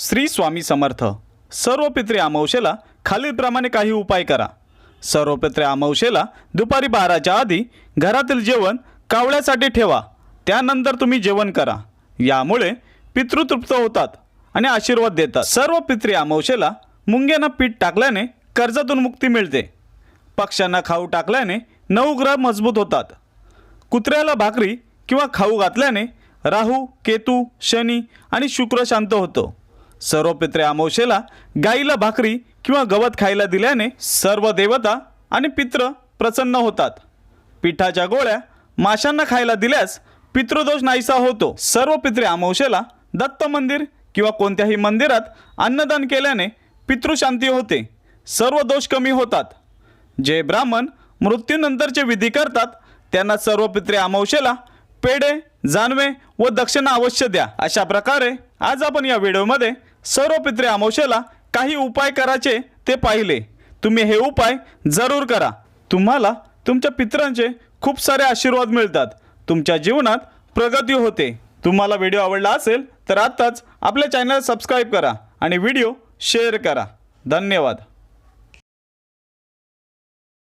श्री स्वामी समर्थ. सर्व पित्रे अमावशेला खालीलप्रमाणे काही उपाय करा. सर्व पित्रे अमावशेला दुपारी बाराच्या आधी घरातील जेवण कावळ्यासाठी ठेवा. त्यानंतर तुम्ही जेवण करा. यामुळे पितृ तृप्त होतात आणि आशीर्वाद देतात. सर्व पित्रे अमावशेला मुंग्यांना पीठ टाकल्याने कर्जातून मुक्ती मिळते. पक्ष्यांना खाऊ टाकल्याने नऊ ग्रह मजबूत होतात. कुत्र्याला भाकरी किंवा खाऊ घातल्याने राहू केतू शनी आणि शुक्र शांत होतो. सर्व पित्रे अमावशेला गाईला भाकरी किंवा गवत खायला दिल्याने सर्व देवता आणि पित्र प्रसन्न होतात. पिठाच्या गोळ्या माशांना खायला दिल्यास पितृदोष नाहीसा होतो. सर्व पित्रे अमावशेला दत्त मंदिर किंवा कोणत्याही मंदिरात अन्नदान केल्याने पितृशांती होते. सर्व दोष कमी होतात. जे ब्राह्मण मृत्यूनंतरचे विधी करतात त्यांना सर्व पित्रे अमावशेला पेढे जानवे व दक्षिणा अवश्य द्या. अशा प्रकारे आज आपण या व्हिडिओमध्ये सर्व पित्रे अमावशेला काही उपाय करायचे ते पाहिले. तुम्ही हे उपाय जरूर करा. तुम्हाला तुमच्या पित्रांचे खूप सारे आशीर्वाद मिळतात. तुमच्या जीवनात प्रगती होते. तुम्हाला व्हिडिओ आवडला असेल तर आत्ताच आपल्या चॅनल सबस्क्राईब करा आणि व्हिडिओ शेअर करा. धन्यवाद.